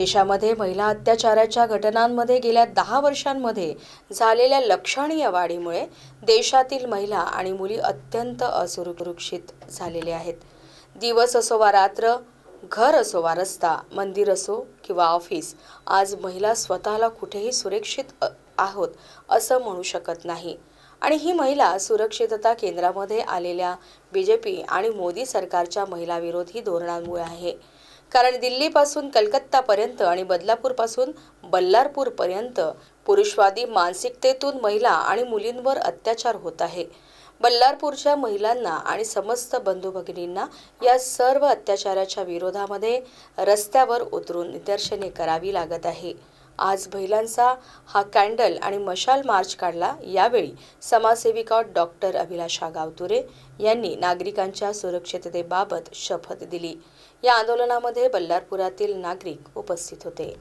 देशामध्ये महिला अत्याचाराच्या घटनांमध्ये गेल्या दहा वर्षांमध्ये झालेल्या लक्षणीय वाढीमुळे देशातील महिला आणि मुली अत्यंत असुरक्षित झालेल्या आहेत. दिवस असो वा रात्र घर असो वा रस्ता मंदिर असो किंवा ऑफिस आज महिला स्वतःला कुठेही सुरक्षित आहोत असं म्हणू शकत नाही. आणि ही महिला सुरक्षितता केंद्रामध्ये आलेल्या बी जे पी आणि मोदी सरकारच्या महिलाविरोधी धोरणांमुळे आहे. कारण दिल्लीपासून कलकत्तापर्यंत आणि बदलापूरपासून बल्लारपूरपर्यंत पुरुषवादी मानसिकतेतून महिला आणि मुलींवर अत्याचार होत आहे. बल्लारपूरच्या महिलांना आणि समस्त बंधू भगिनींना या सर्व अत्याचाराच्या विरोधामध्ये रस्त्यावर उतरून निदर्शने करावी लागत आहे. आज महिलांचा हा कॅन्डल आणि मशाल मार्च काढला. यावेळी समाजसेविका डॉक्टर अभिलाषा गावतुरे यांनी नागरिकांच्या सुरक्षिततेबाबत शपथ दिली. या आंदोलनामध्ये बल्लारपुरातील नागरिक उपस्थित होते.